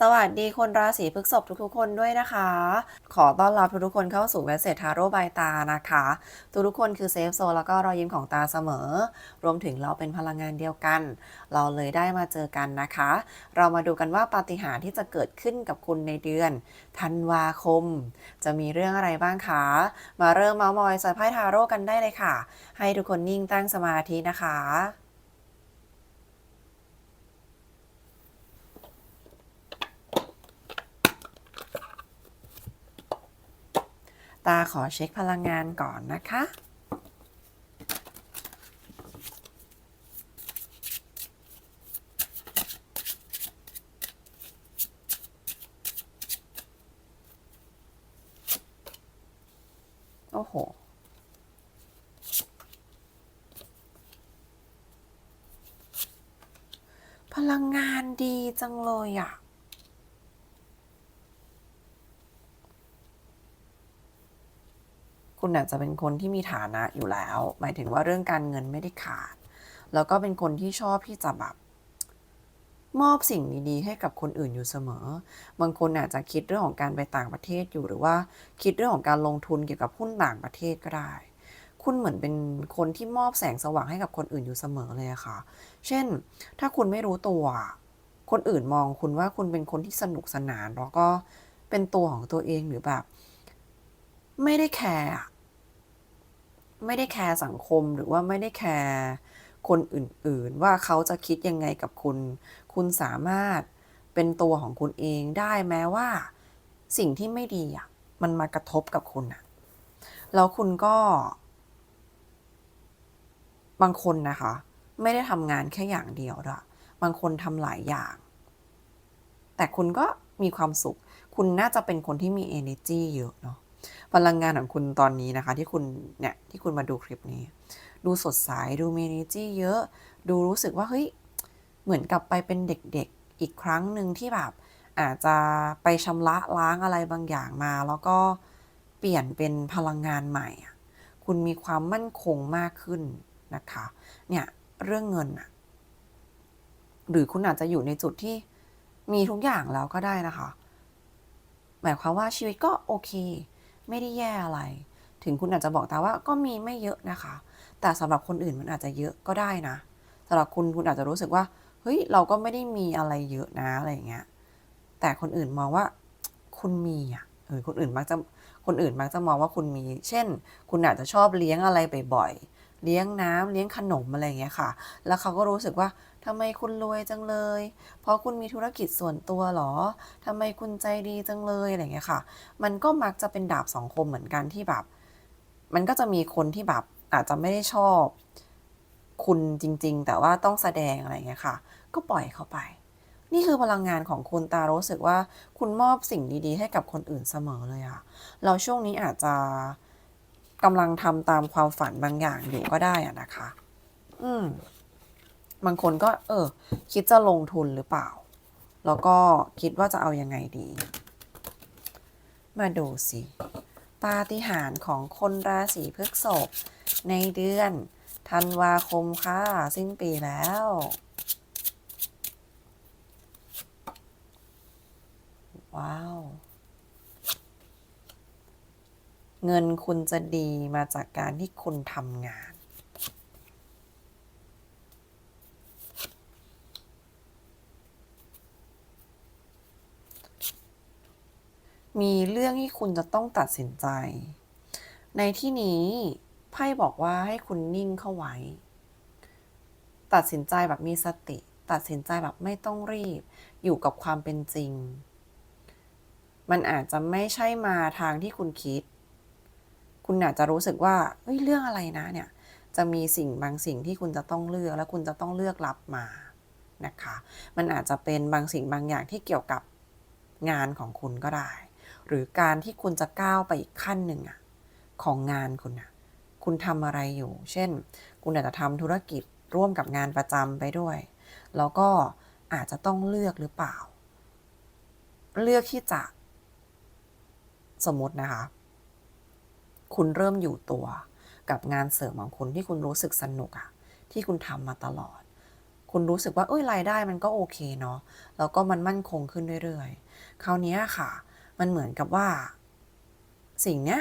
สวัสดีคนราศีพฤษภทุกๆ คนด้วยนะคะ ขอต้อนรับทุกๆคนเข้าสู่เวสเซทาโร่บายตานะคะ ทุกๆคนคือเซฟโซนแล้วก็รอยยิ้มของตาเสมอ รวมถึงเราเป็นพลังงานเดียวกัน เราเลยได้มาเจอกันนะคะ เรามาดูกันว่าปาฏิหาริย์ที่จะเกิดขึ้นกับคุณในเดือนธันวาคม จะมีเรื่องอะไรบ้างคะ มาเริ่มเมาส์มอยสายไพ่ทาโร่กันได้เลยค่ะ ให้ทุกคนนิ่งตั้งสมาธินะคะ ตาขอเช็คพลังงานก่อนนะคะ โอ้โห พลังงานดีจังเลยอะ คุณอาจจะเป็นคนที่มีฐานะอยู่แล้ว หมายถึงว่าเรื่องการเงินไม่ได้ขาด แล้วก็เป็นคนที่ชอบที่จะแบบมอบสิ่งดีๆ ให้กับคนอื่นอยู่เสมอ บางคนอาจจะคิดเรื่องของการไปต่างประเทศอยู่ หรือว่าคิดเรื่องของการลงทุนเกี่ยวกับหุ้นต่างประเทศก็ได้ คุณเหมือนเป็นคนที่มอบแสงสว่างให้กับคนอื่นอยู่เสมอเลยค่ะ เช่น ถ้าคุณไม่รู้ตัว คนอื่นมองคุณว่าคุณเป็นคนที่สนุกสนาน แล้วก็เป็นตัวของตัวเองหรือแบบ ไม่ได้แคร์ ไม่ได้แคร์สังคมหรือว่าไม่ได้แคร์คนอื่นๆ ว่าเขาจะคิดยังไงกับคุณ คุณสามารถเป็นตัวของคุณเองได้แม้ว่า สิ่งที่ไม่ดีอะมันมากระทบกับคุณอะแล้วคุณก็ บางคนนะคะ ไม่ได้ทำงานแค่อย่างเดียวด้วยบางคนทำหลายอย่าง แต่คุณก็มีความสุข คุณน่าจะเป็นคนที่มี energy เยอะเนาะ พลังงานของคุณตอนนี้นะคะ ที่คุณเนี่ยที่คุณมาดูคลิปนี้ ดูสดใสดูมี energy เยอะ ดูรู้สึกว่าเฮ้ยเหมือนกลับไปเป็นเด็กๆอีกครั้งหนึ่งที่แบบอาจจะไปชำระล้างอะไรบางอย่างมา แล้วก็เปลี่ยนเป็นพลังงานใหม่ คุณมีความมั่นคงมากขึ้นนะคะ เนี่ยเรื่องเงินอะหรือคุณอาจจะอยู่ในจุดที่มีทุกอย่างแล้วก็ได้นะคะ หมายความว่าชีวิตก็โอเค ไม่ได้แย่อะไร ถึงคุณอาจจะบอกแต่ว่าก็มีไม่เยอะนะคะ แต่สำหรับคนอื่นมันอาจจะเยอะก็ได้นะสำหรับคุณคุณอาจจะรู้สึกว่า เฮ้ย เราก็ไม่ได้มีอะไรเยอะนะอะไรอย่างเงี้ย แต่คนอื่นมองว่าคุณมีอะเออคนอื่นมักจะคนอื่นมักจะมองว่าคุณมี เช่น คุณอาจจะชอบเลี้ยงอะไรบ่อยๆเลี้ยงน้ำเลี้ยงขนมอะไรอย่างเงี้ยค่ะ แล้วเขาก็รู้สึกว่า ทำไมคุณรวยจังเลย เพราะคุณมีธุรกิจส่วนตัวเหรอทำไมคุณใจดีจังเลยอะไรเงี้ยค่ะ มันก็มักจะเป็นดาบสองคมเหมือนกันที่แบบ มันก็จะมีคนที่แบบอาจจะไม่ได้ชอบ คุณจริง ๆ แต่ว่าต้องแสดงอะไรเงี้ยค่ะ ก็ปล่อยเขาไป นี่คือพลังงานของคุณตารู้สึกว่าคุณมอบสิ่งดีๆ ให้กับคนอื่นเสมอเลยอะเราช่วงนี้อาจจะกำลังทำตามความฝันบางอย่างอยู่ก็ได้อะนะคะ อืม บางคนก็ เออ คิดจะลงทุนหรือเปล่า แล้วก็คิดว่าจะเอายังไงดี มาดูสิปาฏิหาริย์ของคนราศีพฤษภในเดือนธันวาคมค่ะ สิ้นปีแล้ว ว้าว เงินคุณจะดีมาจากการที่คุณทำงาน มีเรื่องที่คุณจะต้องตัดสินใจ ในที่นี้ไพ่บอกว่าให้คุณนิ่งเข้าไว้ ตัดสินใจแบบมีสติ ตัดสินใจแบบไม่ต้องรีบ อยู่กับความเป็นจริง มันอาจจะไม่ใช่มาทางที่คุณคิด คุณอาจจะรู้สึกว่าเฮ้ยเรื่องอะไรนะเนี่ย จะมีสิ่งบางสิ่งที่คุณจะต้องเลือก และคุณจะต้องเลือกรับมานะคะ มันอาจจะเป็นบางสิ่งบางอย่างที่เกี่ยวกับงานของคุณก็ได้ หรือการที่คุณจะก้าวไปอีกขั้นหนึ่งอะของงานคุณอะคุณทำอะไรอยู่ เช่น คุณอาจจะทำธุรกิจร่วมกับงานประจำไปด้วย แล้วก็อาจจะต้องเลือกหรือเปล่า เลือกที่จะสมมตินะคะ คุณเริ่มอยู่ตัวกับงานเสริมของคุณที่คุณรู้สึกสนุกอะที่คุณทำมาตลอด คุณรู้สึกว่าเอ้ยรายได้มันก็โอเคเนาะแล้วก็มันมั่นคงขึ้นเรื่อยๆ คราวนี้ค่ะ มันเหมือนกับว่า สิ่งเนี้ย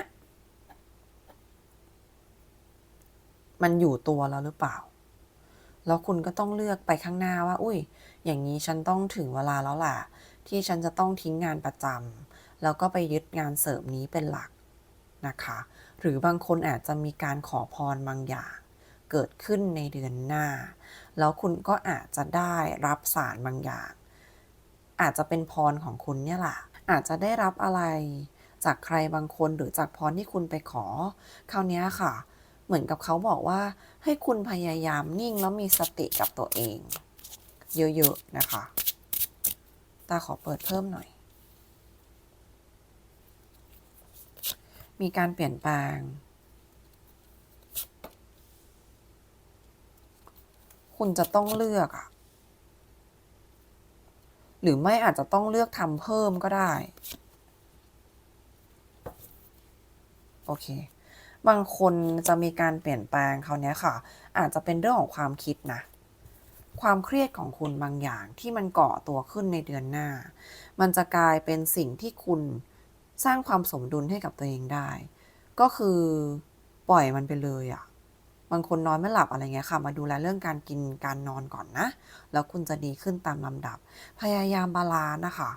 มันอยู่ตัวแล้วหรือเปล่า แล้วคุณก็ต้องเลือกไปข้างหน้าว่า อุ้ย อย่างนี้ฉันต้องถึงเวลาแล้วล่ะ ที่ฉันจะต้องทิ้งงานประจำแล้วก็ไปยึดงานเสริมนี้เป็นหลักนะคะ หรือบางคนอาจจะมีการขอพรบางอย่างเกิดขึ้นในเดือนหน้า แล้วคุณก็อาจจะได้รับสารบางอย่าง อาจจะเป็นพรของคุณเนี่ยแหละ อาจจะได้รับอะไร จากใครบางคนหรือจากพรที่คุณไปขอ คราวนี้ค่ะ เหมือนกับเขาบอกว่า ให้คุณพยายามนิ่งแล้วมีสติกับตัวเอง เยอะๆนะคะ ตาขอเปิดเพิ่มหน่อย มีการเปลี่ยนแปลงคุณจะต้องเลือกอะ หรือไม่อาจจะต้องเลือกทำเพิ่มก็ได้ โอเค บางคนจะมีการเปลี่ยนแปลงคราวนี้ค่ะ อาจจะเป็นเรื่องของความคิดนะ ความเครียดของคุณบางอย่างที่มันเก่อตัวขึ้นในเดือนหน้า มันจะกลายเป็นสิ่งที่คุณสร้างความสมดุลให้กับตัวเองได้ ก็คือปล่อยมันไปเลยอะ บางคนนอนไม่หลับอะไรเงี้ยค่ะ มาดูแลเรื่องการกินการนอนก่อนนะ แล้วคุณจะดีขึ้นตามลำดับ พยายามบาลานซ์นะคะ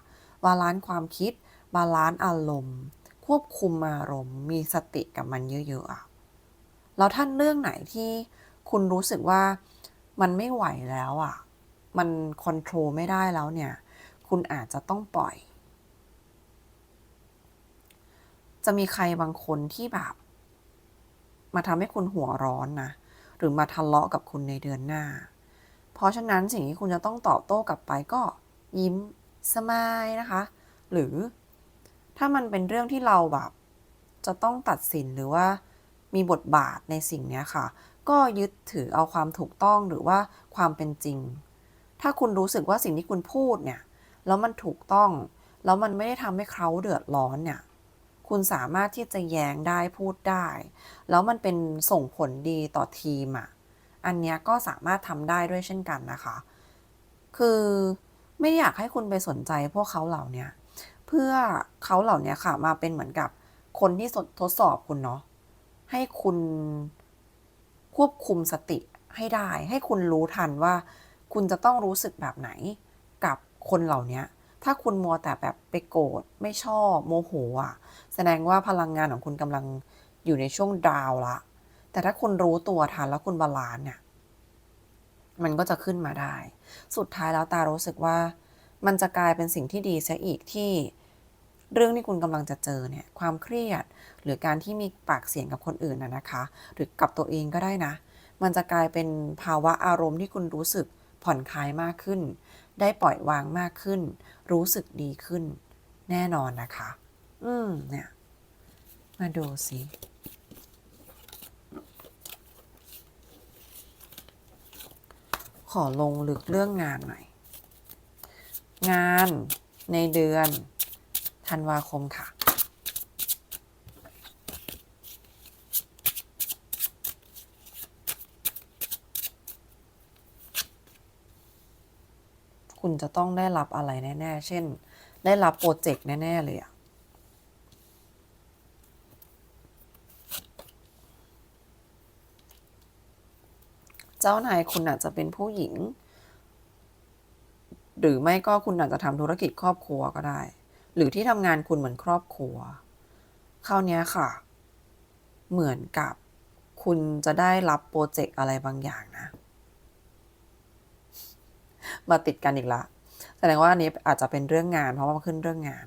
บาลานซ์ความคิด บาลานซ์อารมณ์ ควบคุมอารมณ์ มีสติกับมันเยอะๆอะแล้วท่านเรื่องไหนที่คุณรู้สึกว่ามันไม่ไหวแล้วอะมันคอนโทรลไม่ได้แล้วเนี่ย คุณอาจจะต้องปล่อย จะมีใครบางคนที่แบบ มาทำให้คุณหัวร้อนนะหรือมาทะเลาะกับคุณในเดือนหน้า เพราะฉะนั้นสิ่งที่คุณจะต้องตอบโต้กลับไปก็ยิ้มสมายนะคะ หรือถ้ามันเป็นเรื่องที่เราแบบ จะต้องตัดสินหรือว่ามีบทบาทในสิ่งนี้ค่ะ ก็ยึดถือเอาความถูกต้องหรือว่าความเป็นจริง ถ้าคุณรู้สึกว่าสิ่งที่คุณพูดเนี่ย แล้วมันถูกต้อง แล้วมันไม่ได้ทำให้เขาเดือดร้อนเนี่ย คุณสามารถที่จะแย้งได้พูดได้ แล้วมันเป็นส่งผลดีต่อทีมอะ่ะ อันเนี้ยก็สามารถทำได้ด้วยเช่นกันนะคะ คือไม่อยากให้คุณไปสนใจพวกเขาเหล่านี้เพื่อเขาเหล่านี้ค่ะมาเป็นเหมือนกับคนที่ทดสอบคุณเนาะให้คุณควบคุมสติให้ได้ ให้คุณรู้ทันว่า คุณจะต้องรู้สึกแบบไหนกับคนเหล่านี้ ถ้าคุณมัวแต่แบบไปโกรธไม่ชอบโมโหอะ แสดงว่าพลังงานของคุณกำลังอยู่ในช่วงดาวละ แต่ถ้าคุณรู้ตัวทันแล้วคุณบาลานซ์เนี่ย มันก็จะขึ้นมาได้ สุดท้ายแล้วตารู้สึกว่า มันจะกลายเป็นสิ่งที่ดีเสียอีกที่เรื่องที่คุณกำลังจะเจอเนี่ย ความเครียด หรือการที่มีปากเสียงกับคนอื่นนะนะคะ หรือกับตัวเองก็ได้นะ มันจะกลายเป็นภาวะอารมณ์ที่คุณรู้สึกผ่อนคลายมากขึ้น ได้ปล่อยวางมากขึ้น รู้สึกดีขึ้น แน่นอนนะคะ อืมเนี่ย มาดูสิขอลงลึกเรื่องงานหน่อย งานในเดือนธันวาคมค่ะ คุณจะต้องได้รับอะไรแน่ ๆ เช่น ได้รับโปรเจกต์แน่ ๆ เลยอะเจ้านายคุณอาจจะเป็นผู้หญิง หรือไม่ก็คุณอาจจะทำธุรกิจครอบครัวก็ได้ หรือที่ทำงานคุณเหมือนครอบครัวคราวนี้ค่ะ เหมือนกับคุณจะได้รับโปรเจกต์อะไรบางอย่างนะ มาติดกันอีกละ แสดงว่าอันนี้อาจจะเป็นเรื่องงาน เพราะว่ามาขึ้นเรื่องงาน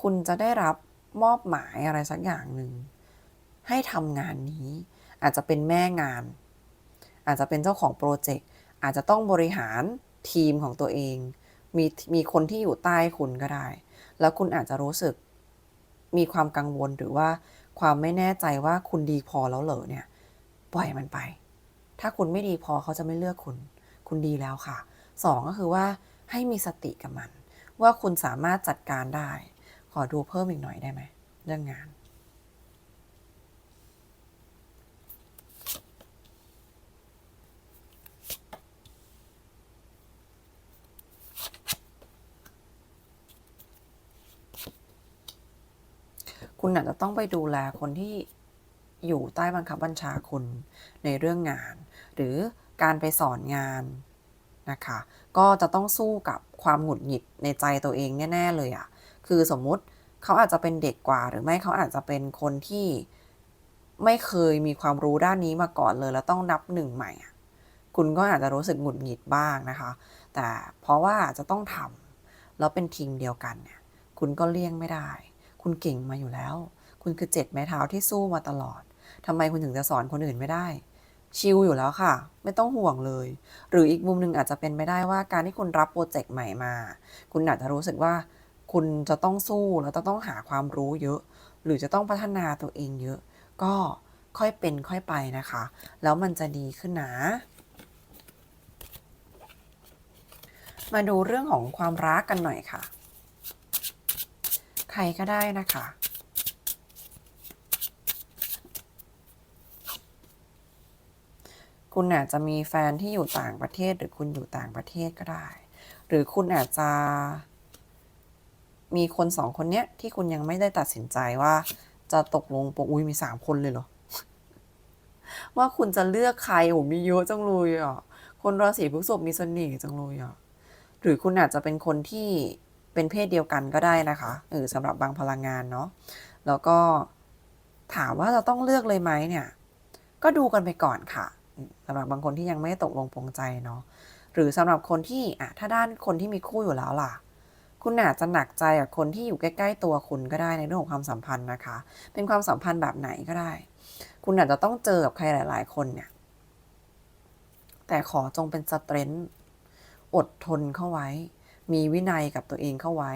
คุณจะได้รับมอบหมายอะไรสักอย่างหนึ่ง ให้ทำงานนี้ อาจจะเป็นแม่งาน อาจจะเป็นเจ้าของโปรเจกต์อาจจะต้องบริหารทีมของตัวเอง มีมีคนที่อยู่ใต้คุณก็ได้ แล้วคุณอาจจะรู้สึกมีความกังวลหรือว่าความไม่แน่ใจว่าคุณดีพอแล้วเหรอเนี่ย ปล่อยมันไป ถ้าคุณไม่ดีพอเขาจะไม่เลือกคุณ คุณดีแล้วค่ะ 2 ก็คือว่าให้มีสติกับมัน ว่าคุณสามารถจัดการได้ ขอดูเพิ่มอีกหน่อยได้ไหมเรื่องงาน คุณอาจจะต้องไปดูแลคนที่อยู่ใต้บังคับบัญชาคุณในเรื่องงาน หรือ การไปสอนงานนะคะ ก็จะต้องสู้กับความหงุดหงิดในใจตัวเองแน่ๆเลยอะ่ะคือสมมุติเขาอาจจะเป็นเด็กกว่า หรือไม่เขาอาจจะเป็นคนที่ไม่เคยมีความรู้ด้านนี้มาก่อนเลย แล้วต้องนับหนึ่งใหม่คุณก็อาจจะรู้สึกหงุดหงิดบ้างนะคะ แต่เพราะว่าจะต้องทำแล้วเป็นทีมเดียวกันเนี่ย คุณก็เลี่ยงไม่ได้ คุณเก่งมาอยู่แล้ว คุณคือเจ็ดไม้เท้าที่สู้มาตลอดทำไมคุณถึงจะสอนคนอื่นไม่ได้ ชิลอยู่แล้วค่ะ ไม่ต้องห่วงเลย หรืออีกมุมหนึ่งอาจจะเป็นไม่ได้ว่าการที่คุณรับโปรเจกต์ใหม่มา คุณอาจจะรู้สึกว่าคุณจะต้องสู้แล้วจะต้องหาความรู้เยอะ หรือจะต้องพัฒนาตัวเองเยอะ ก็ค่อยเป็นค่อยไปนะคะ แล้วมันจะดีขึ้นนะ มาดูเรื่องของความรักกันหน่อยค่ะ ใครก็ได้นะคะ คุณอาจจะมีแฟนที่อยู่ต่างประเทศ หรือคุณอยู่ต่างประเทศก็ได้ หรือคุณอาจจะ มีคนสองคนเนี้ยที่คุณยังไม่ได้ตัดสินใจว่า จะตกลงปกอุ้ยมีสามคนเลยเหรอ ว่าคุณจะเลือกใครโอ้มีเยอะจังเลยอะคนราศีพฤษภมีเสน่ห์จังเลยอะหรือคุณอาจจะเป็นคนที่เป็นเพศเดียวกันก็ได้นะคะเออสำหรับบางพลังงานเนาะแล้วก็ถามว่าเราต้องเลือกเลยไหมเนี่ย ก็ดูกันไปก่อนค่ะ สำหรับบางคนที่ยังไม่ตกลงปรงใจเนาะหรือสำหรับคนที่อะถ้าด้านคนที่มีคู่อยู่แล้วล่ะ คุณอาจจะหนักใจกับคนที่อยู่ใกล้ ๆ ตัวคุณก็ได้ในเรื่องของความสัมพันธ์นะคะ เป็นความสัมพันธ์แบบไหนก็ได้ คุณอาจจะต้องเจอกับใครหลาย ๆ คนเนี่ย แต่ขอจงเป็นสเตรนท์อดทนเข้าไว้ มีวินัยกับตัวเองเข้าไว้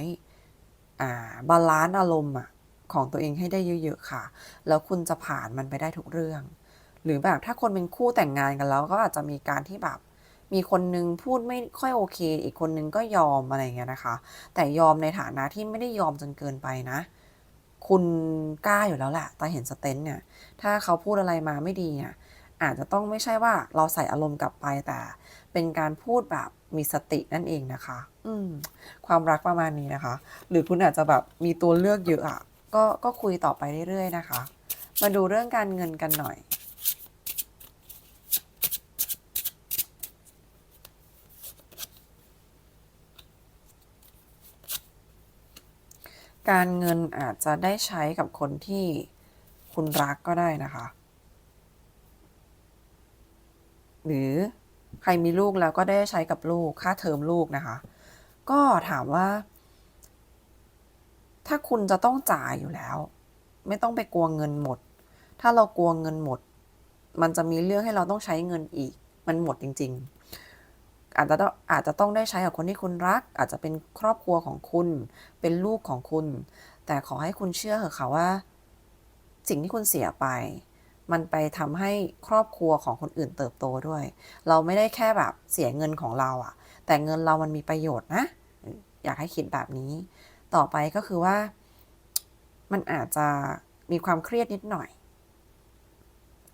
อ่าบาลานซ์อารมณ์อะของตัวเองให้ได้เยอะ ๆ ค่ะ แล้วคุณจะผ่านมันไปได้ทุกเรื่อง หรือแบบถ้าคนเป็นคู่แต่งงานกันแล้ว ก็อาจจะมีการที่แบบมีคนนึงพูดไม่ค่อยโอเค อีกคนนึงก็ยอมอะไรเงี้ยนะคะ แต่ยอมในฐานะที่ไม่ได้ยอมจนเกินไปนะ คุณกล้าอยู่แล้วแหละแต่เห็นสเตนเนี่ย ถ้าเขาพูดอะไรมาไม่ดีอะอาจจะต้องไม่ใช่ว่าเราใส่อารมณ์กลับไปแต่ เป็นการพูดแบบมีสตินั่นเองนะคะ อืม ความรักประมาณนี้นะคะ หรือคุณอาจจะแบบมีตัวเลือกเยอะอะก็ก็คุยต่อไปเรื่อยๆนะคะ มาดูเรื่องการเงินกันหน่อย การเงินอาจจะได้ใช้กับคนที่คุณรักก็ได้นะคะ หรือใครมีลูกแล้วก็ได้ใช้กับลูกค่าเทอมลูกนะคะ ก็ถามว่า ถ้าคุณจะต้องจ่ายอยู่แล้ว ไม่ต้องไปกลัวเงินหมด ถ้าเรากลัวเงินหมด มันจะมีเรื่องให้เราต้องใช้เงินอีก มันหมดจริง ๆ อาจจะต้องอาจจะต้องได้ใช้กับคนที่คุณรัก อาจจะเป็นครอบครัวของคุณ เป็นลูกของคุณ แต่ขอให้คุณเชื่อเถอะค่ะว่า สิ่งที่คุณเสียไป มันไปทำให้ครอบครัวของคนอื่นเติบโตด้วย เราไม่ได้แค่แบบเสียเงินของเราอะแต่เงินเรามันมีประโยชน์นะ อยากให้คิดแบบนี้ ต่อไปก็คือว่า มันอาจจะมีความเครียดนิดหน่อย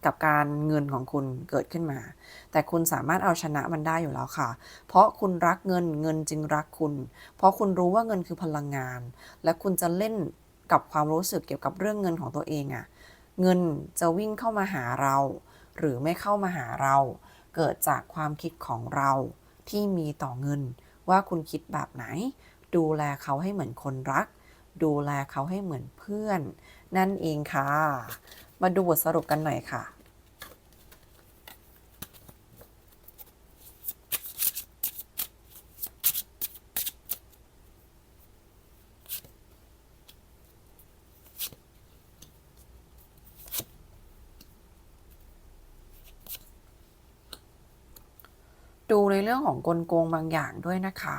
กับการเงินของคุณเกิดขึ้นมา แต่คุณสามารถเอาชนะมันได้อยู่แล้วค่ะ เพราะคุณรักเงินเงินจึงรักคุณ เพราะคุณรู้ว่าเงินคือพลังงาน และคุณจะเล่นกับความรู้สึกเกี่ยวกับเรื่องเงินของตัวเองอะเงินจะวิ่งเข้ามาหาเรา หรือไม่เข้ามาหาเรา เกิดจากความคิดของเราที่มีต่อเงิน ว่าคุณคิดแบบไหน ดูแลเขาให้เหมือนคนรัก ดูแลเขาให้เหมือนเพื่อน นั่นเองค่ะ มาดูบทสรุปกันหน่อยค่ะ ดูในเรื่องของกลโกงบางอย่างด้วยนะคะ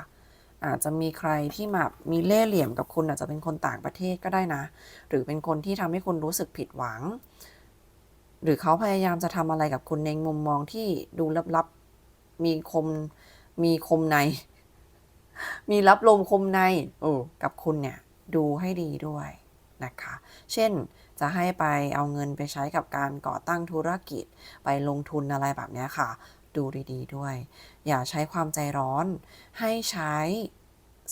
อาจจะมีใครที่แบบมีเล่ห์เหลี่ยมกับคุณอาจจะเป็นคนต่างประเทศก็ได้นะ หรือเป็นคนที่ทำให้คุณรู้สึกผิดหวัง หรือเขาพยายามจะทำอะไรกับคุณในมุมมองที่ดูลับๆ มีคม มีคมใน มีรับลมคมในโอ้กับคุณเนี่ย ดูให้ดีด้วยนะคะ เช่นจะให้ไปเอาเงินไปใช้กับการก่อตั้งธุรกิจ ไปลงทุนอะไรแบบนี้ค่ะ ดูดีๆด้วย อย่าใช้ความใจร้อน ให้ใช้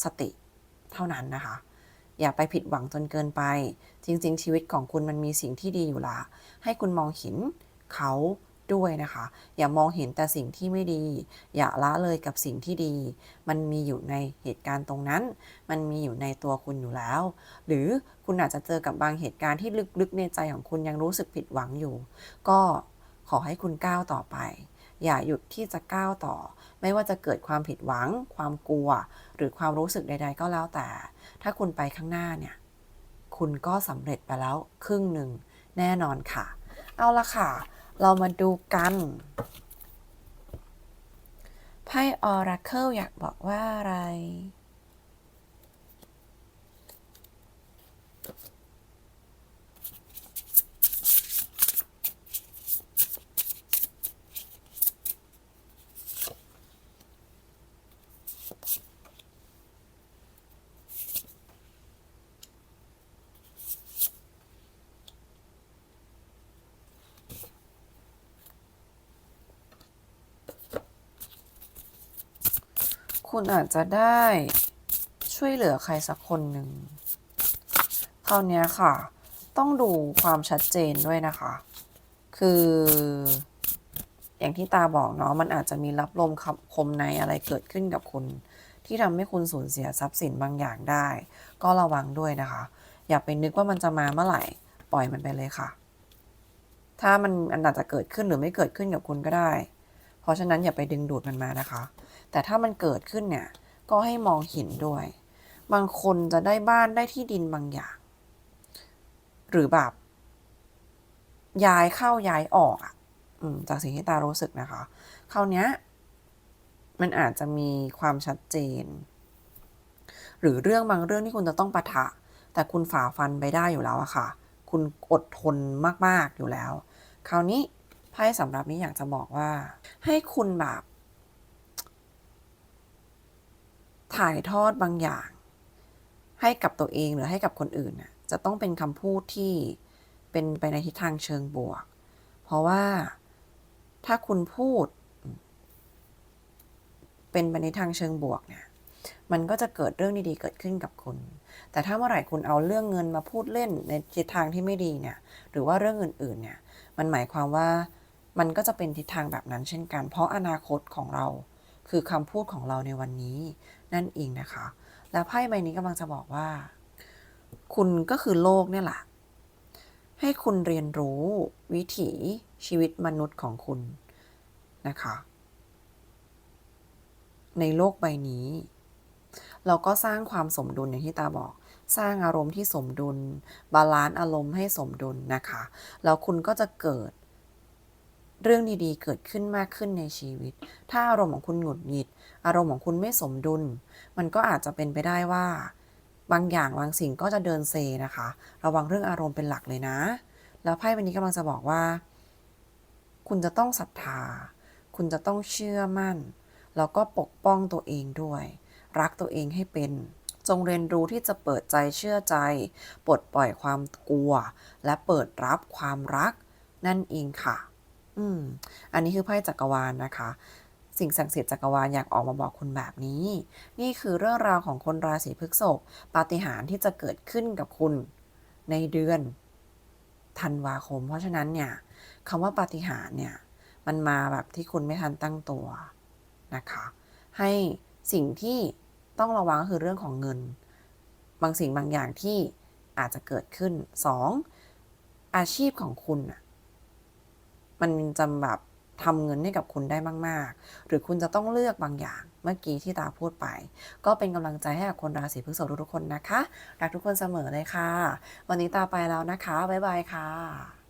สติเท่านั้นนะคะ อย่าไปผิดหวังจนเกินไป จริง ๆ ชีวิตของคุณมันมีสิ่งที่ดีอยู่ละให้คุณมองเห็นเขาด้วยนะคะ อย่ามองเห็นแต่สิ่งที่ไม่ดี อย่าละเลยกับสิ่งที่ดี มันมีอยู่ในเหตุการณ์ตรงนั้น มันมีอยู่ในตัวคุณอยู่แล้ว หรือคุณอาจจะเจอกับบางเหตุการณ์ที่ลึกๆในใจของคุณยังรู้สึกผิดหวังอยู่ ก็ขอให้คุณก้าวต่อไป อย่าหยุดที่จะก้าวต่อ ไม่ว่าจะเกิดความผิดหวัง ความกลัว หรือความรู้สึกใด ๆ ก็แล้วแต่ ถ้าคุณไปข้างหน้าเนี่ย คุณก็สำเร็จไปแล้วครึ่งหนึ่งแน่นอนค่ะ เอาละค่ะ เรามาดูกันไพ่ออราเคิลอยากบอกว่าอะไร คุณอาจจะได้ช่วยเหลือใครสักคนหนึ่งคราวนี้ค่ะ ต้องดูความชัดเจนด้วยนะคะ คือ อย่างที่ตาบอกเนาะมันอาจจะมีรับลมคำคมในอะไรเกิดขึ้นกับคุณ ที่ทำให้คุณสูญเสียทรัพย์สินบางอย่างได้ ก็ระวังด้วยนะคะ อย่าไปนึกว่ามันจะมาเมื่อไหร่ ปล่อยมันไปเลยค่ะ ถ้ามันอันอาจจะเกิดขึ้นหรือไม่เกิดขึ้นกับคุณก็ได้ เพราะฉะนั้นอย่าไปดึงดูดมันมานะคะ แต่ถ้ามันเกิดขึ้นเนี่ย ก็ให้มองเห็นด้วย บางคนจะได้บ้านได้ที่ดินบางอย่าง หรือแบบย้ายเข้าย้ายออกอะจากสิ่งที่ตารู้สึกนะคะคราวเนี้ยมันอาจจะมีความชัดเจน หรือเรื่องบางเรื่องที่คุณจะต้องปะทะ แต่คุณฝ่าฟันไปได้อยู่แล้วอะค่ะ คุณอดทนมาก ๆ อยู่แล้ว คราวนี้ไพ่สำหรับนี้อยากจะบอกว่า ให้คุณแบบ ถ่ายทอดบางอย่าง ให้กับตัวเองหรือให้กับคนอื่นน่ะจะต้องเป็นคำพูดที่เป็นไปในทิศทางเชิงบวก เพราะว่าถ้าคุณพูด เป็นไปในทางเชิงบวกเนี่ยมันก็จะเกิดเรื่องดีๆเกิดขึ้นกับคุณ แต่ถ้าเมื่อไหร่คุณเอาเรื่องเงินมาพูดเล่นในทิศทางที่ไม่ดีเนี่ย หรือว่าเรื่องอื่นๆเนี่ย มันหมายความว่ามันก็จะเป็นทิศทางแบบนั้นเช่นกัน เพราะอนาคตของเรา คือคำพูดของเราในวันนี้นั่นเองนะคะ และไพ่ใบนี้กำลังจะบอกว่า คุณก็คือโลกเนี่ยแหละ ให้คุณเรียนรู้วิถีชีวิตมนุษย์ของคุณนะคะ ในโลกใบนี้ เราก็สร้างความสมดุลอย่างที่ตาบอกสร้างอารมณ์ที่สมดุล บาลานซ์อารมณ์ให้สมดุลนะคะ แล้วคุณก็จะเกิด เรื่องดีๆ เกิดขึ้นมากขึ้นในชีวิต ถ้าอารมณ์ของคุณหงุดหงิด อารมณ์ของคุณไม่สมดุล มันก็อาจจะเป็นไปได้ว่า บางอย่างบางสิ่งก็จะเดินเซนะคะ ระวังเรื่องอารมณ์เป็นหลักเลยนะ แล้วไพ่ใบนี้กำลังจะบอกว่า คุณจะต้องศรัทธา คุณจะต้องเชื่อมั่น แล้วก็ปกป้องตัวเองด้วย รักตัวเองให้เป็นจงเรียนรู้ที่จะเปิดใจเชื่อใจ ปลดปล่อยความกลัว และเปิดรับความรัก นั่นเองค่ะ อืม อันนี้คือไพ่จักรวาลนะคะ สิ่งศักดิ์สิทธิ์จักรวาลอยากออกมาบอกคุณแบบนี้ นี่คือเรื่องราวของคนราศีพฤษภปาฏิหาริย์ที่จะเกิดขึ้นกับคุณในเดือนธันวาคม เพราะฉะนั้นเนี่ยคำว่าปาฏิหาริย์เนี่ย มันมาแบบที่คุณไม่ทันตั้งตัวนะคะ ให้สิ่งที่ต้องระวังก็คือเรื่องของเงิน บางสิ่งบางอย่างที่อาจจะเกิดขึ้น 2. อาชีพของคุณน่ะ มันจะแบบทำเงินให้กับคุณได้มาก ๆ หรือคุณจะต้องเลือกบางอย่างเมื่อกี้ที่ตาพูดไป ก็เป็นกำลังใจให้กับคนราศีพฤษภทุกๆคนนะคะ รักทุกคนเสมอเลยค่ะ วันนี้ตาไปแล้วนะคะ บ๊ายบายค่ะ